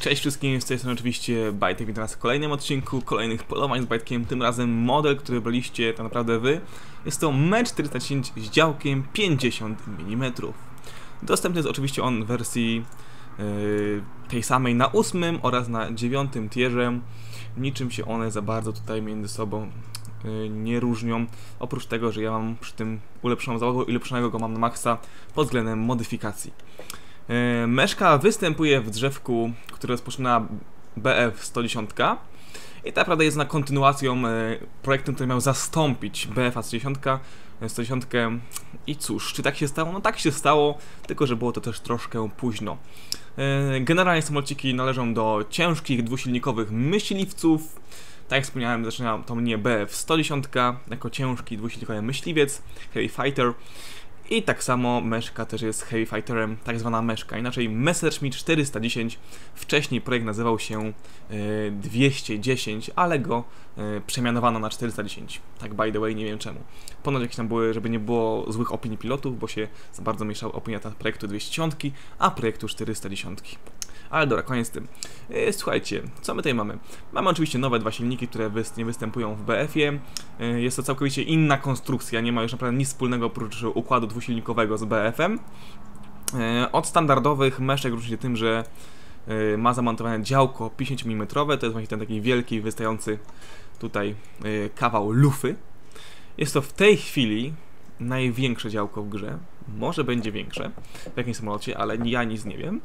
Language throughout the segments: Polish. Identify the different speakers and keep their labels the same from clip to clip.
Speaker 1: Cześć wszystkim, z tej strony oczywiście Bajtek, witam was w kolejnym odcinku kolejnych polowań z Bajtkiem, tym razem model, który byliście tak naprawdę wy. Jest to MET 410 z działkiem 50 mm. Dostępny jest oczywiście on w wersji yy, tej samej na ósmym oraz na dziewiątym tierze. Niczym się one za bardzo tutaj między sobą yy, nie różnią, oprócz tego, że ja mam przy tym ulepszoną załogę i ulepszonego go mam na maksa pod względem modyfikacji. E, Meszka występuje w drzewku, które rozpoczyna BF 110 i tak naprawdę jest na kontynuacją e, projektu, który miał zastąpić BF 110, 110 i cóż, czy tak się stało? No tak się stało, tylko że było to też troszkę późno. E, generalnie samolociki należą do ciężkich dwusilnikowych myśliwców, tak jak wspomniałem, zaczyna to mnie BF 110 jako ciężki dwusilnikowy myśliwiec, Heavy Fighter i tak samo meszka też jest Heavy Fighterem, tak zwana meszka. Inaczej Messerschmitt 410, wcześniej projekt nazywał się e, 210, ale go e, przemianowano na 410. Tak by the way, nie wiem czemu. Ponoć jakieś tam były, żeby nie było złych opinii pilotów, bo się za bardzo mieszała opinia projektu 210, a projektu 410. Ale dobra, koniec z tym. E, słuchajcie, co my tutaj mamy? Mamy oczywiście nowe dwa silniki, które nie występują w BF-ie. E, jest to całkowicie inna konstrukcja, nie ma już naprawdę nic wspólnego oprócz układu dwusilnikowego z BF-em. E, od standardowych meszek różni się tym, że ma zamontowane działko 50 mm, to jest właśnie ten taki wielki, wystający tutaj kawał lufy. Jest to w tej chwili największe działko w grze. Może będzie większe w jakimś samolocie, ale ja nic nie wiem.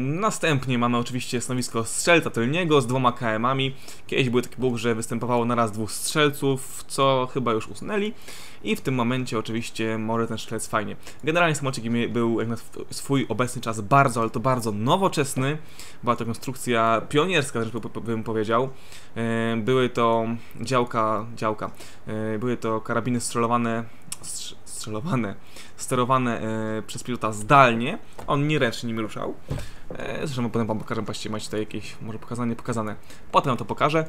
Speaker 1: Następnie mamy oczywiście stanowisko strzelca tylniego z dwoma KM-ami. Kiedyś był taki bóg, że występowało na raz dwóch strzelców, co chyba już usunęli. I w tym momencie oczywiście może ten strzelec fajnie. Generalnie samolocik był jak na swój obecny czas bardzo, ale to bardzo nowoczesny. Była to konstrukcja pionierska, też bym powiedział. Były to działka, działka. Były to karabiny strzelowane strzelowane, sterowane e, przez pilota zdalnie. On nie ręcznie nimi ruszał. E, zresztą potem wam pokażę, patrzcie, macie tutaj jakieś może pokazane, pokazane. Potem to pokażę.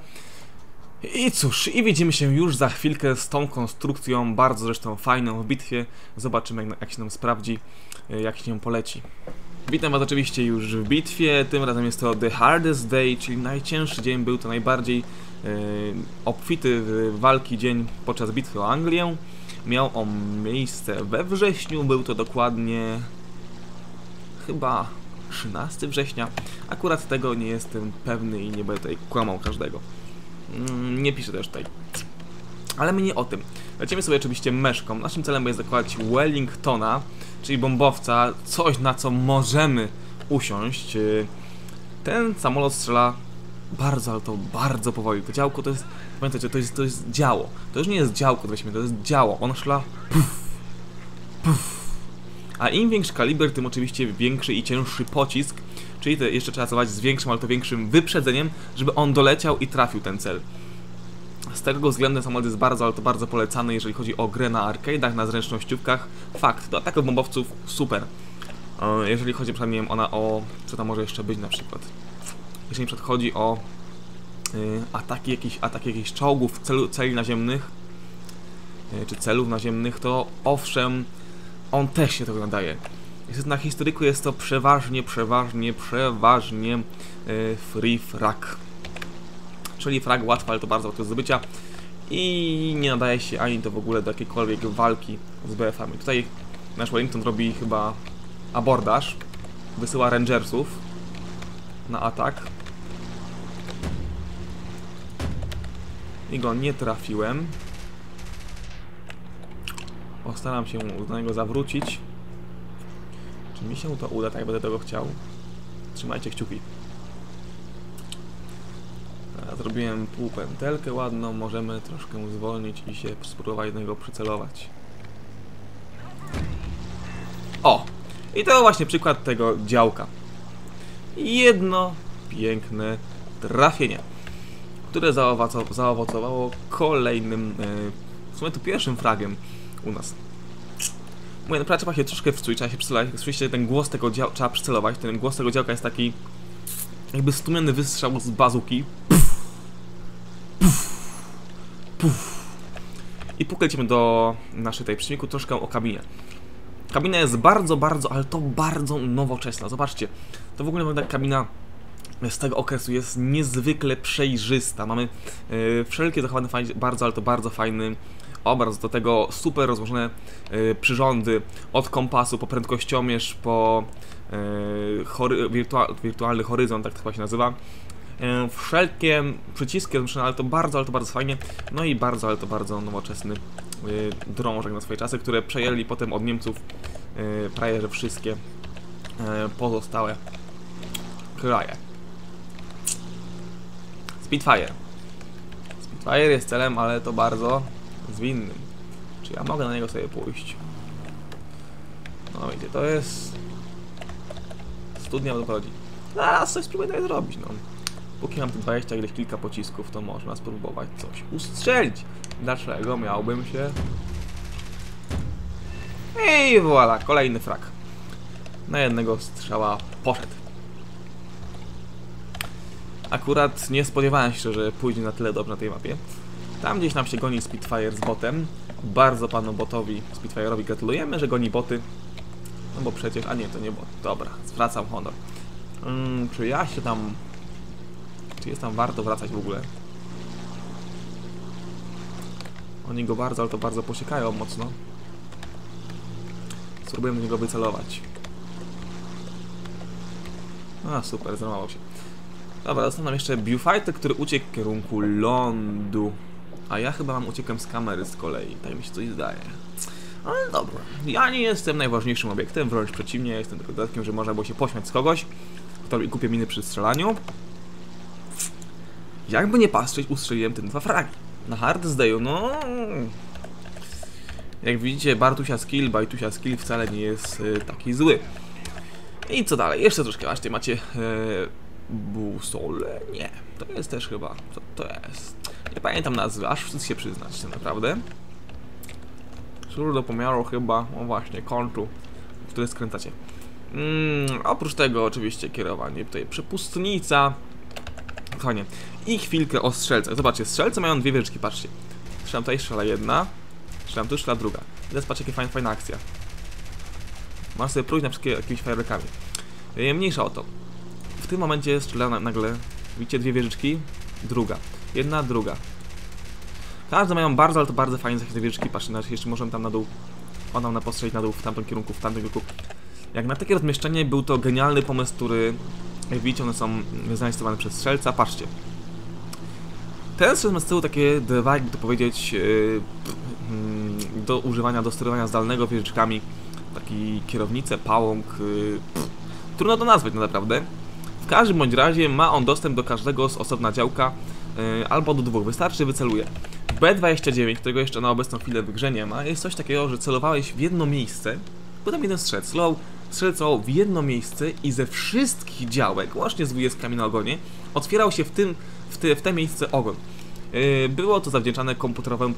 Speaker 1: I cóż, i widzimy się już za chwilkę z tą konstrukcją, bardzo zresztą fajną w bitwie. Zobaczymy jak, jak się nam sprawdzi, e, jak się nią poleci. Witam Was oczywiście już w bitwie, tym razem jest to The Hardest Day, czyli najcięższy dzień, był to najbardziej e, obfity w walki dzień podczas bitwy o Anglię. Miał on miejsce we wrześniu, był to dokładnie chyba 13 września. Akurat tego nie jestem pewny i nie będę tutaj kłamał każdego. Mm, nie piszę też tutaj. Ale my nie o tym. Lecimy sobie oczywiście meszką. Naszym celem jest zakładać Wellingtona, czyli bombowca, coś na co możemy usiąść. Ten samolot strzela bardzo, ale to bardzo powoli. To działko to jest Pamiętajcie, to jest, to jest działo. To już nie jest działko, weźmy, to jest działo. Ono szla puf, puf. A im większy kaliber, tym oczywiście większy i cięższy pocisk, czyli to jeszcze trzeba celować z większym, ale to większym wyprzedzeniem, żeby on doleciał i trafił ten cel. Z tego względu samolot jest bardzo, ale to bardzo polecany, jeżeli chodzi o grę na arcade'ach, na zręcznościówkach. Fakt, do ataków bombowców super. E, jeżeli chodzi przynajmniej ona o... co tam może jeszcze być na przykład. Na przykład chodzi o Y, ataki jakichś, ataki jakichś czołgów, celu, celi naziemnych, y, czy celów naziemnych, to owszem, on też się tego nadaje. Niestety na historyku jest to przeważnie, przeważnie, przeważnie y, free frag. Czyli frag łatwy, ale to bardzo łatwe do zdobycia i nie nadaje się ani to w ogóle do jakiejkolwiek walki z BF-ami. Tutaj nasz Wellington robi chyba abordaż, wysyła rangersów na atak. I go nie trafiłem. Postaram się do niego zawrócić. Czy mi się to uda, tak będę tego chciał? Trzymajcie kciuki. Zrobiłem półpętelkę ładną, możemy troszkę zwolnić i się spróbować jednego przycelować. O! I to właśnie przykład tego działka. Jedno piękne trafienie które zaowocowało kolejnym, e, w sumie to pierwszym fragiem u nas. Mówię, naprawdę trzeba się troszkę wczuć, trzeba się przycelować. Oczywiście ten głos tego działka, trzeba przycelować, ten głos tego działka jest taki jakby stłumiony wystrzał z bazuki. Puf, puf. I póki do naszej tej przyczniku troszkę o kabinie. Kabina jest bardzo, bardzo, ale to bardzo nowoczesna. Zobaczcie, to w ogóle wygląda jak kabina z tego okresu jest niezwykle przejrzysta. Mamy yy, wszelkie zachowane fajnie, bardzo, ale to bardzo fajny obraz, do tego super rozłożone yy, przyrządy, od kompasu po prędkościomierz, po yy, hory, wirtua wirtualny horyzont, tak to chyba się nazywa. Wszelkie przyciski rozmieszczone, ale to bardzo, ale to bardzo fajnie. No i bardzo, ale to bardzo nowoczesny drążek na swoje czasy, które przejęli potem od Niemców prawie że wszystkie pozostałe kraje. Spitfire. Spitfire jest celem, ale to bardzo zwinnym. Czy ja mogę na niego sobie pójść? No wiecie, to jest... Studnia dochodzi. Zaraz coś spróbuję tutaj zrobić, no. Póki mam tu 20 ileś kilka pocisków, to można spróbować coś ustrzelić. Dlaczego miałbym się... I voilà, kolejny frak. Na jednego strzała poszedł. Akurat nie spodziewałem się, że pójdzie na tyle dobrze na tej mapie. Tam gdzieś nam się goni Spitfire z botem. Bardzo panu botowi, Spitfire'owi gratulujemy, że goni boty. No bo przecież, a nie, to nie bot. Dobra, zwracam honor. Hmm, czy ja się tam... Czy jest tam warto wracać w ogóle? Oni go bardzo, ale to bardzo posiekają mocno. Spróbuję do niego wycelować. A, super, złamał się. Dobra, został nam jeszcze Viewfighter, który uciekł w kierunku lądu. A ja chyba mam uciekłem z kamery z kolei, tak mi się coś zdaje. Ale dobra, ja nie jestem najważniejszym obiektem, wręcz przeciwnie, jestem tylko dodatkiem, że można było się pośmiać z kogoś, kto mi kupie miny przy strzelaniu. Jakby nie patrzeć, ustrzeliłem tym dwa fragi. Na hard zdaję, no... Jak widzicie, Bartusia skill, Bajtusia skill wcale nie jest y, taki zły. I co dalej? Jeszcze troszkę właśnie macie... Y, Busole? Nie, to jest też chyba. Co to jest? Nie pamiętam nazwy, aż wstyd się przyznać, tak naprawdę. Szur do pomiaru chyba, o właśnie, kończu, który skręcacie. Mm, oprócz tego oczywiście kierowanie tutaj przepustnica. Kochanie. I chwilkę o strzelcach. Zobaczcie, strzelce mają dwie wieżyczki, patrzcie. Strzelam tutaj, strzela jedna. Strzelam tu, strzela druga. I teraz patrzcie, jakie fajna, fajna akcja. Masz sobie prójść na wszystkie jakimiś fajerwerkami. Mniejsza o to tym momencie strzela nagle, widzicie dwie wieżyczki, druga, jedna, druga. Każde mają bardzo, ale to bardzo fajne te wieżyczki, patrzcie, jeszcze możemy tam na dół, ona na postrzelić na dół w tamtym kierunku, w tamtym kierunku. Jak na takie rozmieszczenie był to genialny pomysł, który, jak widzicie, one są zainstalowane przez strzelca, patrzcie. Ten strzelec ma z tyłu takie dwa, jakby to powiedzieć, yy, do używania, do sterowania zdalnego wieżyczkami, taki kierownicę, pałąk, yy, trudno to nazwać no naprawdę każdym bądź razie ma on dostęp do każdego z osobna działka yy, albo do dwóch, wystarczy wyceluje. W B29, którego jeszcze na obecną chwilę w grze nie ma, jest coś takiego, że celowałeś w jedno miejsce, bo tam jeden strzelec slow, strzelcował w jedno miejsce i ze wszystkich działek, łącznie z dwudziestkami na ogonie, otwierał się w, tym, w, te, w te miejsce ogon. Yy, było to zawdzięczane komputerowemu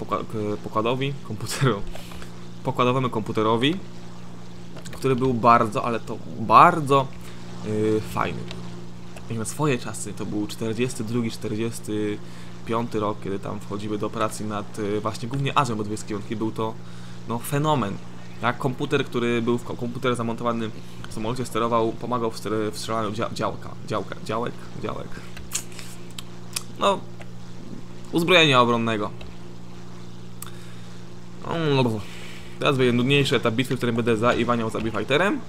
Speaker 1: pokładowi, komputeru, pokładowemu komputerowi, który był bardzo, ale to bardzo yy, fajny na swoje czasy, to był 42, 45 rok, kiedy tam wchodziły do operacji nad y, właśnie głównie Azją Podwieskiej, był to no, fenomen. Tak, komputer, który był w komputer zamontowany w samolocie sterował, pomagał w, w strzelaniu dzia działka, działka, działek, działek. No, uzbrojenia obronnego. No, teraz będzie nudniejszy etap bitwy, w którym będę zaiwaniał za Fighterem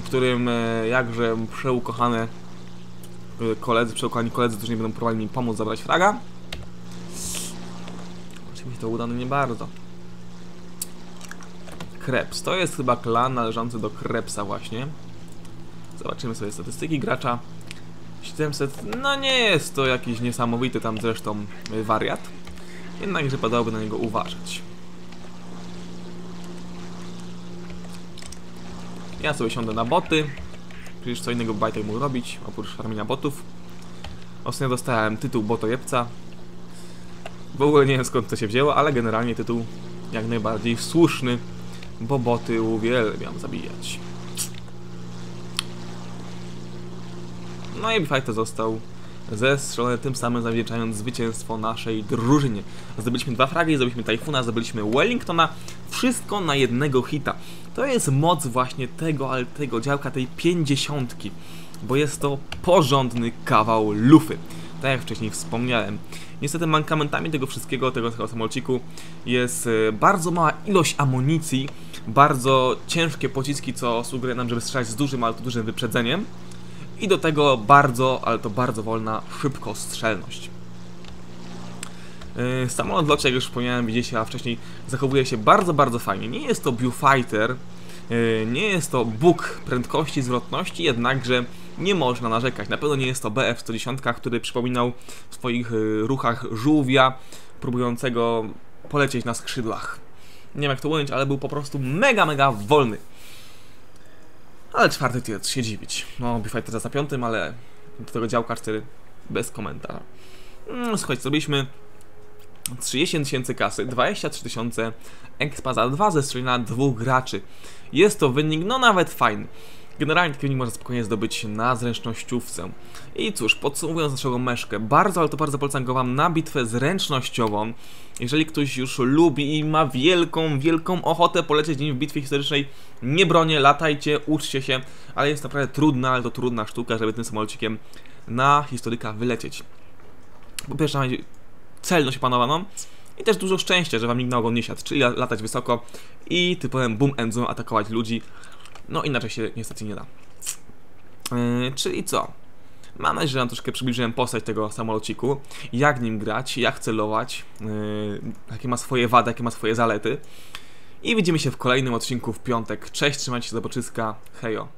Speaker 1: w którym e, jakże przeukochane e, koledzy, przeukochani koledzy, którzy nie będą próbowali mi pomóc zabrać fraga. Czy mi się to uda? No nie bardzo. Krebs. To jest chyba klan należący do Krebsa właśnie. Zobaczymy sobie statystyki gracza. 700, no nie jest to jakiś niesamowity tam zresztą wariat. Jednakże padałoby na niego uważać. Ja sobie siądę na boty. Przecież co innego Bajtek mógł robić, oprócz farmienia botów. Ostatnio dostałem tytuł botojebca. W ogóle nie wiem skąd to się wzięło, ale generalnie tytuł jak najbardziej słuszny, bo boty uwielbiam zabijać. No i Fighter został zestrzelony, tym samym zawdzięczając zwycięstwo naszej drużynie. Zdobyliśmy dwa fragi, zdobyliśmy Typhoona, zdobyliśmy Wellingtona, wszystko na jednego hita. To jest moc właśnie tego, ale tego działka, tej pięćdziesiątki. bo jest to porządny kawał lufy. Tak jak wcześniej wspomniałem. Niestety mankamentami tego wszystkiego, tego, tego samolciku jest e, bardzo mała ilość amunicji, bardzo ciężkie pociski, co sugeruje nam, żeby strzelać z dużym, ale to dużym wyprzedzeniem. I do tego bardzo, ale to bardzo wolna szybkostrzelność. Yy, Samolot locie, jak już wspomniałem, widzicie, a wcześniej zachowuje się bardzo, bardzo fajnie. Nie jest to viewfighter, yy, nie jest to Bóg prędkości, zwrotności, jednakże nie można narzekać. Na pewno nie jest to BF-110, który przypominał w swoich yy, ruchach żółwia próbującego polecieć na skrzydłach. Nie wiem jak to ująć, ale był po prostu mega, mega wolny. Ale czwarty tier, się dziwić. No, Bifighter za piątym, ale do tego działka 4 bez komentarza. Mm, Słuchajcie, zrobiliśmy 30 tysięcy kasy, 23 tysiące expa za dwa zestrzeli dwóch graczy. Jest to wynik, no nawet fajny. Generalnie taki wynik można spokojnie zdobyć na zręcznościówce. I cóż, podsumowując naszego meszkę, bardzo, ale to bardzo polecam go wam na bitwę zręcznościową. Jeżeli ktoś już lubi i ma wielką, wielką ochotę polecieć nim w bitwie historycznej, nie bronię, latajcie, uczcie się, ale jest naprawdę trudna, ale to trudna sztuka, żeby tym samolocikiem na historyka wylecieć. Po pierwsze, mamy celność opanowaną i też dużo szczęścia, że wam nikt na ogon nie siadł, czyli la- latać wysoko i typowym boom endzone atakować ludzi. No inaczej się niestety nie da. Yy, czyli co? Mam nadzieję, że wam troszkę przybliżyłem postać tego samolociku, jak nim grać, jak celować, yy, jakie ma swoje wady, jakie ma swoje zalety. I widzimy się w kolejnym odcinku w piątek. Cześć, trzymajcie się, do hejo.